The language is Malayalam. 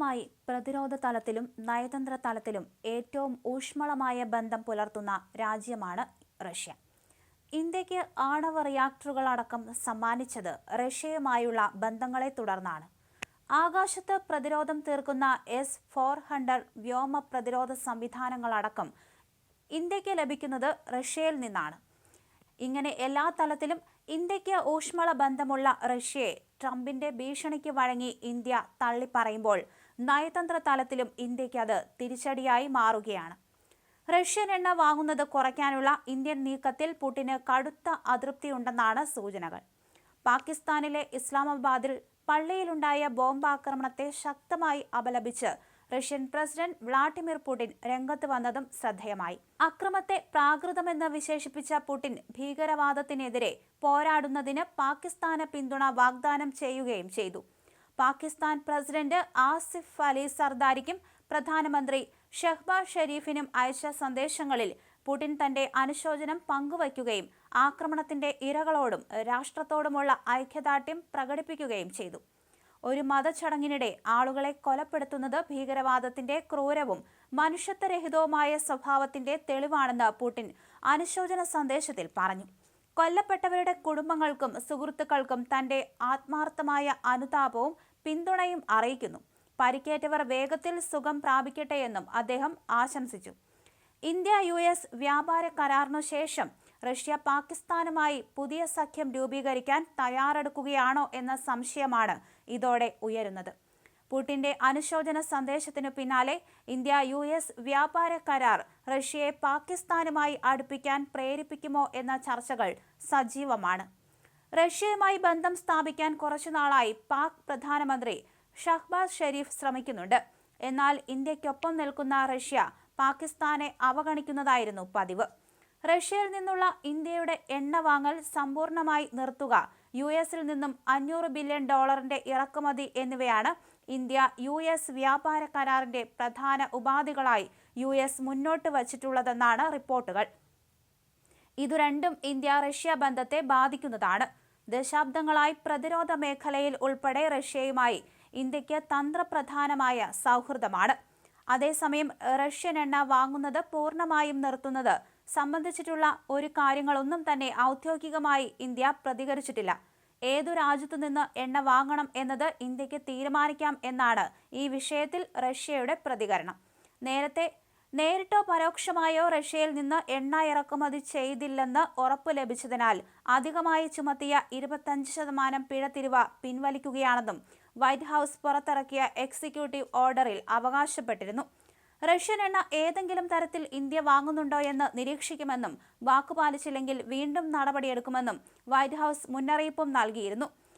ഇന്ത്യയുമായി പ്രതിരോധ തലത്തിലും നയതന്ത്ര തലത്തിലും ഏറ്റവും ഊഷ്മളമായ ബന്ധം പുലർത്തുന്ന രാജ്യമാണ് റഷ്യ. ഇന്ത്യയ്ക്ക് ആണവ റിയാക്ടറുകൾ അടക്കം സമ്മാനിച്ചത് റഷ്യയുമായുള്ള ബന്ധങ്ങളെ തുടർന്നാണ്. ആകാശത്ത് പ്രതിരോധം തീർക്കുന്ന എസ് ഫോർ ഹൺഡ്രഡ് വ്യോമ പ്രതിരോധ സംവിധാനങ്ങളടക്കം ഇന്ത്യയ്ക്ക് ലഭിക്കുന്നത് റഷ്യയിൽ നിന്നാണ്. ഇങ്ങനെ എല്ലാ തലത്തിലും ഇന്ത്യയ്ക്ക് ഊഷ്മള ബന്ധമുള്ള റഷ്യയെ ട്രംപിന്റെ ഭീഷണിക്ക് വഴങ്ങി ഇന്ത്യ തള്ളിപ്പറയുമ്പോൾ നയതന്ത്ര തലത്തിലും ഇന്ത്യയ്ക്ക് അത് തിരിച്ചടിയായി മാറുകയാണ്. റഷ്യൻ എണ്ണ വാങ്ങുന്നത് കുറയ്ക്കാനുള്ള ഇന്ത്യൻ നീക്കത്തിൽ പുടിന് കടുത്ത അതൃപ്തിയുണ്ടെന്നാണ് സൂചനകൾ. പാകിസ്ഥാനിലെ ഇസ്ലാമാബാദിൽ പള്ളിയിലുണ്ടായ ബോംബാക്രമണത്തെ ശക്തമായി അപലപിച്ച് റഷ്യൻ പ്രസിഡന്റ് വ്ളാഡിമിർ പുടിൻ രംഗത്ത് വന്നതും ശ്രദ്ധേയമായി. അക്രമത്തെ പ്രാകൃതമെന്ന് വിശേഷിപ്പിച്ച പുടിൻ ഭീകരവാദത്തിനെതിരെ പോരാടുന്നതിന് പാകിസ്ഥാന് പിന്തുണ വാഗ്ദാനം ചെയ്യുകയും ചെയ്തു. പാകിസ്ഥാൻ പ്രസിഡന്റ് ആസിഫ് അലി സർദാരിക്കും പ്രധാനമന്ത്രി ഷെഹ്ബാസ് ഷെരീഫിനും അയച്ച സന്ദേശങ്ങളിൽ പുടിൻ തന്റെ അനുശോചനം പങ്കുവയ്ക്കുകയും ആക്രമണത്തിന്റെ ഇരകളോടും രാഷ്ട്രത്തോടുമുള്ള ഐക്യദാർഢ്യം പ്രകടിപ്പിക്കുകയും ചെയ്തു. ഒരു മതചടങ്ങിനിടെ ആളുകളെ കൊലപ്പെടുത്തുന്നത് ഭീകരവാദത്തിന്റെ ക്രൂരവും മനുഷ്യത്വരഹിതവുമായ സ്വഭാവത്തിന്റെ തെളിവാണെന്ന് പുടിൻ അനുശോചന സന്ദേശത്തിൽ പറഞ്ഞു. കൊല്ലപ്പെട്ടവരുടെ കുടുംബങ്ങൾക്കും സുഹൃത്തുക്കൾക്കും തന്റെ ആത്മാർത്ഥമായ അനുതാപവും പിന്തുണയും അറിയിക്കുന്നു. പരിക്കേറ്റവർ വേഗത്തിൽ സുഖം പ്രാപിക്കട്ടെയെന്നും അദ്ദേഹം ആശംസിച്ചു. ഇന്ത്യ യു എസ് വ്യാപാര കരാറിനു ശേഷം റഷ്യ പാകിസ്ഥാനുമായി പുതിയ സഖ്യം രൂപീകരിക്കാൻ തയ്യാറെടുക്കുകയാണോ എന്ന സംശയമാണ് ഇതോടെ ഉയരുന്നത്. പുടിന്റെ അനുശോചന സന്ദേശത്തിനു പിന്നാലെ ഇന്ത്യ യു എസ് വ്യാപാര കരാർ റഷ്യയെ പാകിസ്ഥാനുമായി അടുപ്പിക്കാൻ പ്രേരിപ്പിക്കുമോ എന്ന ചർച്ചകൾ സജീവമാണ്. റഷ്യയുമായി ബന്ധം സ്ഥാപിക്കാൻ കുറച്ചുനാളായി പാക് പ്രധാനമന്ത്രി ഷഹ്ബാസ് ഷെരീഫ് ശ്രമിക്കുന്നുണ്ട്. എന്നാൽ ഇന്ത്യക്കൊപ്പം നിൽക്കുന്ന റഷ്യ പാകിസ്ഥാനെ അവഗണിക്കുന്നതായിരുന്നു പതിവ്. റഷ്യയിൽ നിന്നുള്ള ഇന്ത്യയുടെ എണ്ണ വാങ്ങൽ സമ്പൂർണമായി നിർത്തുക. യു എസിൽ നിന്നും അഞ്ഞൂറ് ബില്യൺ ഡോളറിന്റെ ഇറക്കുമതി എന്നിവയാണ് ഇന്ത്യ യു എസ് വ്യാപാര കരാറിന്റെ പ്രധാന ഉപാധികളായി യു എസ് മുന്നോട്ട് വച്ചിട്ടുള്ളതെന്നാണ് റിപ്പോർട്ടുകൾ. ഇതു രണ്ടും ഇന്ത്യ റഷ്യ ബന്ധത്തെ ബാധിക്കുന്നതാണ്. ദശാബ്ദങ്ങളായി പ്രതിരോധ മേഖലയിൽ ഉൾപ്പെടെ റഷ്യയുമായി ഇന്ത്യയ്ക്ക് തന്ത്രപ്രധാനമായ സൗഹൃദമാണ്. അതേസമയം റഷ്യൻ എണ്ണ വാങ്ങുന്നത് പൂർണമായും നിർത്തുന്നത് സംബന്ധിച്ചിട്ടുള്ള ഒരു കാര്യങ്ങളൊന്നും തന്നെ ഔദ്യോഗികമായി ഇന്ത്യ പ്രതികരിച്ചിട്ടില്ല. ഏതു രാജ്യത്തു നിന്ന് എണ്ണ വാങ്ങണം എന്നത് ഇന്ത്യയ്ക്ക് തീരുമാനിക്കാം എന്നാണ് ഈ വിഷയത്തിൽ റഷ്യയുടെ പ്രതികരണം. നേരത്തെ നേരിട്ടോ പരോക്ഷമായോ റഷ്യയിൽ നിന്ന് എണ്ണ ഇറക്കുമതി ചെയ്തില്ലെന്ന് ഉറപ്പ് ലഭിച്ചതിനാൽ അധികമായി ചുമത്തിയ ഇരുപത്തഞ്ച് ശതമാനം പിഴത്തിരിവ പിൻവലിക്കുകയാണെന്നും വൈറ്റ് ഹൗസ് പുറത്തിറക്കിയ എക്സിക്യൂട്ടീവ് ഓർഡറിൽ അവകാശപ്പെട്ടിരുന്നു. റഷ്യൻ എണ്ണ ഏതെങ്കിലും തരത്തിൽ ഇന്ത്യ വാങ്ങുന്നുണ്ടോ എന്ന് നിരീക്ഷിക്കുമെന്നും വാക്കുപാലിച്ചില്ലെങ്കിൽ വീണ്ടും നടപടിയെടുക്കുമെന്നും വൈറ്റ് ഹൗസ് മുന്നറിയിപ്പും നൽകിയിരുന്നു.